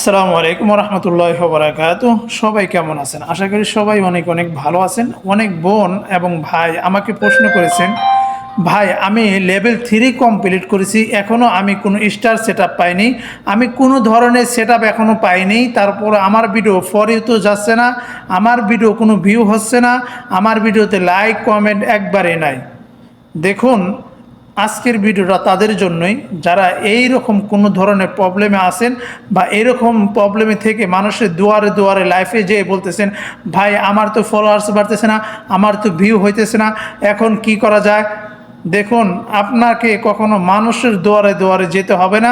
আসসালামু আলাইকুম রহমতুল্লাহ বরাকাত সবাই কেমন আছেন? আশা করি সবাই অনেক অনেক ভালো আছেন। অনেক বোন এবং ভাই আমাকে প্রশ্ন করেছেন, ভাই, আমি লেভেল থ্রি কমপ্লিট করেছি এখনও আমি কোনো স্টার সেট পাইনি। আমি কোনো ধরনের সেট আপ এখনও পাইনি। তারপর আমার ভিডিও ফরিও তো যাচ্ছে না, আমার ভিডিও কোনো ভিউ হচ্ছে না, আমার ভিডিওতে লাইক কমেন্ট একবারে নাই। দেখুন আজকের ভিডিওটা তাদের জন্যই। যারা এই রকম কোনো ধরনের প্রবলেমে আসেন বা এরকম প্রবলেমে থেকে মানুষের দুয়ারে দুয়ারে লাইফে যেয়ে বলতেছেন, ভাই, আমার তো ফলোয়ার্স বাড়তেছে না, আমার তো ভিউ হইতেছে না, এখন কি করা যায়? দেখুন, আপনাকে কখনো মানুষের দুয়ারে দুয়ারে যেতে হবে না,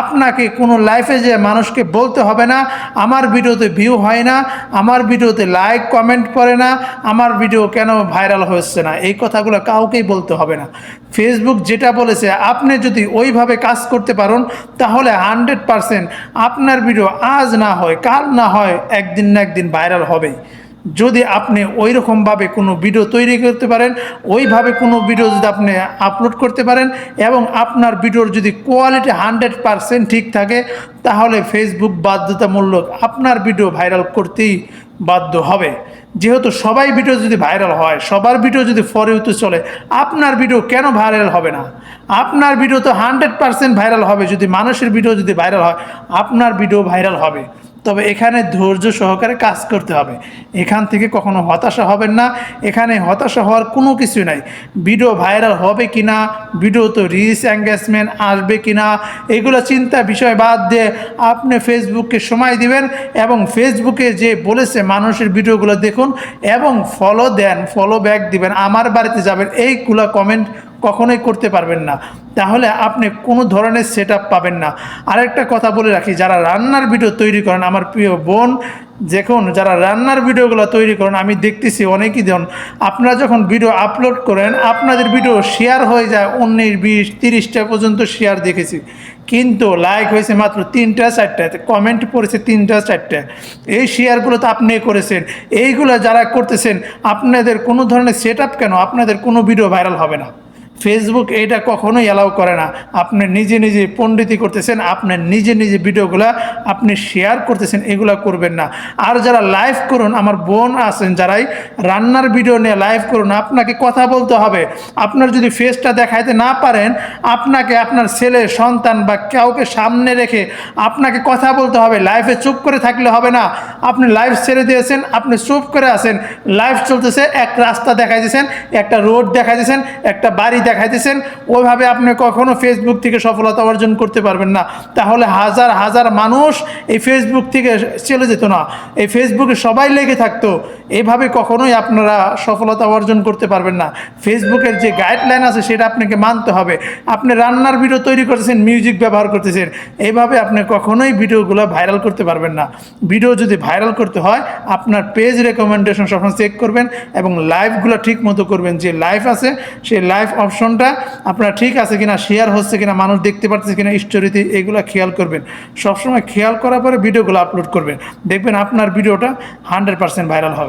আপনাকে কোনো লাইফে যে মানুষকে বলতে হবে না, আমার ভিডিওতে ভিউ হয় না, আমার ভিডিওতে লাইক কমেন্ট করে না, আমার ভিডিও কেন ভাইরাল হচ্ছে না? এই কথাগুলো কাউকেই বলতে হবে না। ফেসবুক যেটা বলেছে, আপনি যদি ওইভাবে কাজ করতে পারেন, তাহলে হান্ড্রেড পারসেন্ট আপনার ভিডিও আজ না হয়, কাল না হয়, একদিন না একদিন ভাইরাল হবেই। যদি আপনি ওই রকমভাবে কোনো ভিডিও তৈরি করতে পারেন, ওইভাবে কোনো ভিডিও যদি আপনি আপলোড করতে পারেন এবং আপনার ভিডিওর যদি কোয়ালিটি হান্ড্রেড পারসেন্ট ঠিক থাকে, তাহলে ফেসবুক বাধ্যতামূলক আপনার ভিডিও ভাইরাল করতেই বাধ্য হবে। যেহেতু সবাই ভিডিও যদি ভাইরাল হয়, সবার ভিডিও যদি ফরে হতে চলে, আপনার ভিডিও কেন ভাইরাল হবে না? আপনার ভিডিও তো হান্ড্রেড পারসেন্ট ভাইরাল হবে, যদি মানুষের ভিডিও যদি ভাইরাল হয়, আপনার ভিডিও ভাইরাল হবে। তবে এখানে ধৈর্য সহকারে কাজ করতে হবে। এখান থেকে কখনো হতাশা হবেন না। এখানে হতাশা হওয়ার কোনো কিছু নাই। ভিডিও ভাইরাল হবে কি না ভিডিও তো রিচ এঙ্গেজমেন্ট আসবে কি না এগুলো চিন্তা বিষয় বাদ দিয়ে আপনি ফেসবুককে সময় দিবেন এবং ফেসবুকে যে বলেছে মানুষের ভিডিওগুলো দেখুন এবং ফলো দেন ফলো ব্যাক দিবেন। আমার বাড়িতে যাবেন, এইগুলো কমেন্ট কখনোই করতে পারবেন না। তাহলে আপনি কোনো ধরনের সেট পাবেন না। আরেকটা কথা বলে রাখি, যারা রান্নার ভিডিও তৈরি করেন, আমার প্রিয় বোন, দেখুন, যারা রান্নার ভিডিওগুলো তৈরি করেন, আমি দেখতেছি অনেকই জন। আপনারা যখন ভিডিও আপলোড করেন, আপনাদের ভিডিও শেয়ার হয়ে যায় উনিশ, বিশ, তিরিশটা পর্যন্ত শেয়ার দেখেছি। কিন্তু লাইক হয়েছে মাত্র তিনটা, চারটা কমেন্ট পড়েছে তিনটা, চারটা। এই শেয়ারগুলো তো আপনি করেছেন। এইগুলো যারা করতেছেন, আপনাদের কোনো ধরনের সেট কেন? আপনাদের কোনো ভিডিও ভাইরাল হবে না। ফেসবুক এটা কখনোই অ্যালাউ করে না। আপনি নিজে নিজে পণ্ডিতি করতেছেন আপনার নিজে নিজে ভিডিওগুলো আপনি শেয়ার করতেছেন, এগুলো করবেন না। আর যারা লাইভ করুন, আমার বোন আছেন যারাই, রান্নার ভিডিও নিয়ে লাইভ করুন, আপনাকে কথা বলতে হবে। আপনার যদি ফেসটা দেখাইতে না পারেন, আপনাকে আপনার ছেলে, সন্তান বা কাউকে সামনে রেখে আপনাকে কথা বলতে হবে। লাইফে চুপ করে থাকলে হবে না। আপনি লাইভ ছেড়ে দিয়েছেন, আপনি চুপ করে আছেন। লাইভ চলতেছে, এক রাস্তা দেখাই দিয়েছেন একটা রোড দেখাই দিয়েছেন একটা বাড়ি দেখাইতেছেন, ওইভাবে আপনি কখনো ফেসবুক থেকে সফলতা অর্জন করতে পারবেন না। তাহলে হাজার হাজার মানুষ এই ফেসবুক থেকে চলে যেত না। এই ফেসবুকে সবাই লেগে থাকতো। এভাবে কখনোই আপনারা সফলতা অর্জন করতে পারবেন না। ফেসবুকের যে গাইডলাইন আছে, সেটা আপনাকে মানতে হবে। আপনি রান্নার ভিডিও তৈরি করতেছেন মিউজিক ব্যবহার করতেছেন। এভাবে আপনি কখনোই ভিডিওগুলো ভাইরাল করতে পারবেন না। ভিডিও যদি ভাইরাল করতে হয়, আপনার পেজ রেকমেন্ডেশন সবসময় চেক করবেন এবং লাইভগুলো ঠিক মতো করবেন। যে লাইভ আছে, সেই লাইভ অপশনটা আপনার ঠিক আছে কিনা শেয়ার হচ্ছে কিনা, মানুষ দেখতে পাচ্ছে কিনা স্টোরিতে এগুলো খেয়াল করবেন। সবসময় খেয়াল করার পরে ভিডিওগুলো আপলোড করবেন। দেখবেন আপনার ভিডিওটা হান্ড্রেড পারসেন্ট ভাইরাল হবে।